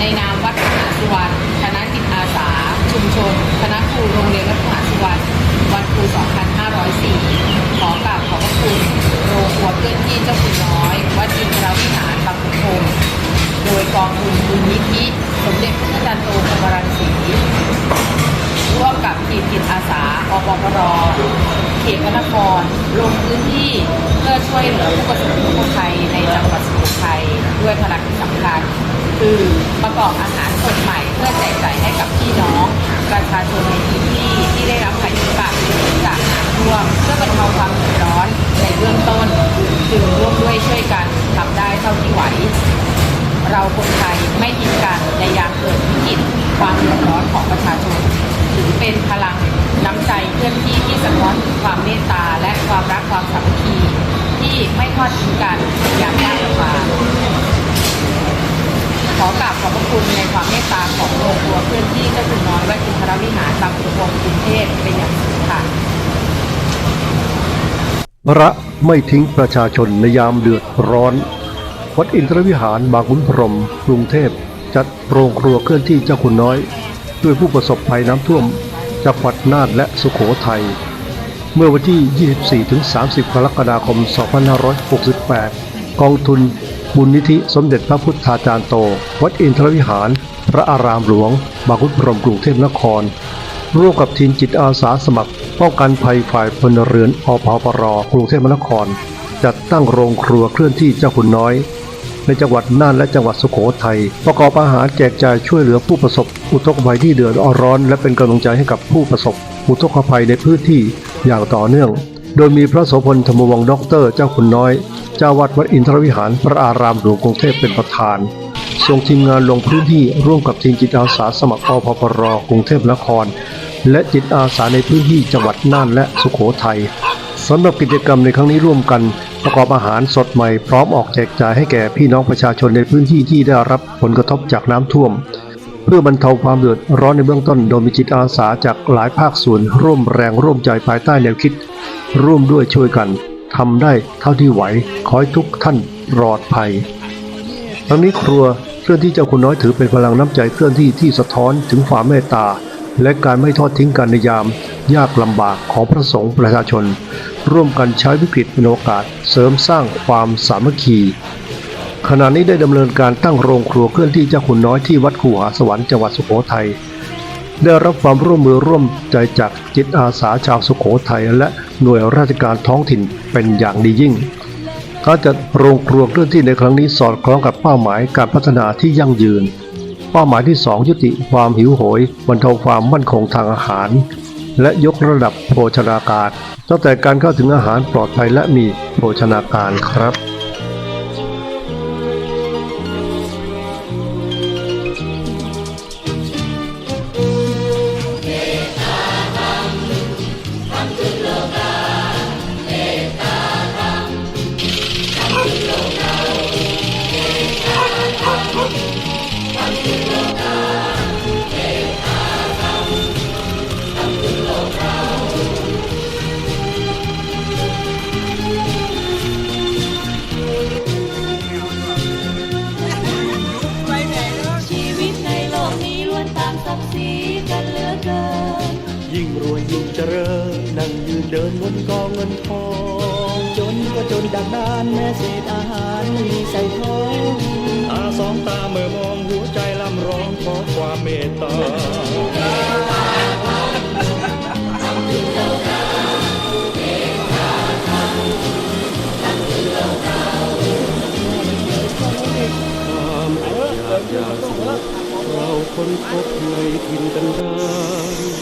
ในนามวัดมหาสุวรรณคณะจิตอาสา ชุมชน คณะครูโรงเรียนวัดมหาสุวรรณวันครู 2504 ขอกราบขอบพระคุณโรงครัวเพื่อนที่เจ้าคุณน้อย วัดจินทรวิหารบางขุนพรมโดยกองทุนบุญนิธิสมเด็จพระอาจารย์โตกบรังสีร่วมกับทีมจิตอาสาอบปรเขตพระนครลงพื้นที่เพื่อช่วยเหลือผู้ประสบภัยในจังหวัด ไทยด้วยพลังสำคัญ คือประกอบอาหารสดใหม่เพื่อแจกจ่ายให้กับพี่น้องประชาชนในพื้นที่ที่ได้รับภัยพิบัติจากน้ำท่วมเพื่อบรรเทาความเดือดร้อนในเบื้องต้นจึงร่วมด้วยช่วยกันทำได้เท่าที่ไหว เราคนไทยไม่ทิ้งกันในยามเกิดวิกฤตความเดือดร้อนของประชาชนถือเป็นพลังน้ำใจเคลื่อนที่ที่สะท้อนถึง ที่ไม่ทอดทิ้งกันอย่างยากลำบากขอกราบขอบพระคุณในความเมตตาของโรงครัวเคลื่อนที่เจ้าคุณน้อยวัดอินทรวิหารบางขุนพรมกรุงเทพเป็นอย่างสูงค่ะพระไม่ทิ้งประชาชนในยามเดือดร้อน วัดอินทรวิหารบางขุนพรหมกรุงเทพ จัดโรงครัวเคลื่อนที่เจ้าคุณน้อย ด้วยผู้ประสบภัยน้ำท่วมจังหวัดน่านและสุโขทัย เมื่อวันที่ 24-30 กรกฎาคม 2568 กองทุนบุญนิธิสมเด็จพระพุทธาจารย์โต วัดอินทรวิหาร พระอารามหลวง บางขุนพรหมกรุงเทพนคร ร่วมกับทีมจิตอาสาสมัคร ป้องกันภัยฝ่ายพลเรือนอพปรกรุงเทพมหานคร จัดตั้งโรงครัวเคลื่อนที่เจ้าคุณน้อย ในจังหวัดน่านและจังหวัดสุโขทัยประกอบอาหารแจกจ่ายช่วยเหลือผู้ประสบ อุทกภัยที่เดือดร้อน และเป็นกำลังใจให้กับผู้ประสบ อุทกภัยในพื้นที่อย่างต่อเนื่อง โดยมีพระโสพลธรรมวงศ์ด็อกเตอร์เจ้าคุณน้อย เจ้าวัดวัดอินทรวิหารพระอารามหลวงกรุงเทพเป็นประธานส่งทีมงานลงพื้นที่ร่วมกับทีมจิตอาสาสมัครอพปรกรุงเทพนคร และจิตอาสาในพื้นที่จังหวัดน่านและสุโขทัยสำหรับกิจกรรมในครั้งนี้ร่วมกัน ประกอบอาหารสดใหม่พร้อมออกแจกจ่ายให้แก่พี่น้องประชาชนในพื้นที่ที่ได้รับผลกระทบจากน้ำท่วม เพื่อบรรเทาความเดือดร้อนในเบื้องต้นโดยมีจิตอาสาจากหลายภาคส่วน ร่วมแรงร่วมใจภายใต้แนวคิด ร่วมด้วยช่วยกันทำได้เท่าที่ไหวขอให้ทุกท่านปลอดภัยทั้งนี้ครัวเคลื่อนที่เจ้าคุณน้อยถือเป็นพลังน้ำใจเคลื่อนที่ที่สะท้อนถึงความเมตตา และการไม่ทอดทิ้งกันในยาม ยากลำบากของพระสงฆ์ประชาชน ร่วมกันใช้วิกฤตเป็นโอกาสเสริมสร้างความสามัคคีขณะนี้ได้ดำเนินการตั้งโรงครัวเคลื่อนที่เจ้าคุณน้อยที่วัดคูหาสวรรค์จังหวัดสุโขทัยได้รับความร่วมมือร่วมใจจากจิตอาสาชาวสุโขทัยและหน่วยราชการท้องถิ่นเป็นอย่างดียิ่งการจัดโรงครัวเคลื่อนที่ในครั้งนี้สอดคล้องกับเป้าหมายการพัฒนาที่ยั่งยืน ป้าหมายที่ 2 ยุติความหิวโหยบรรเทาความมั่นคงทางอาหาร และยกระดับโภชนาการตั้งแต่การเข้าถึงอาหารปลอดภัยและมีโภชนาการครับ นั่งยืนเดินบนกองเงินทอง จนก็จนดักดานแม้เศษอาหารมีใส่ท้องตาสองตาเมื่อมองหัวใจลำร้องขอความเมตตาความอยากสุขเราคนพบในถิ่นกันดาร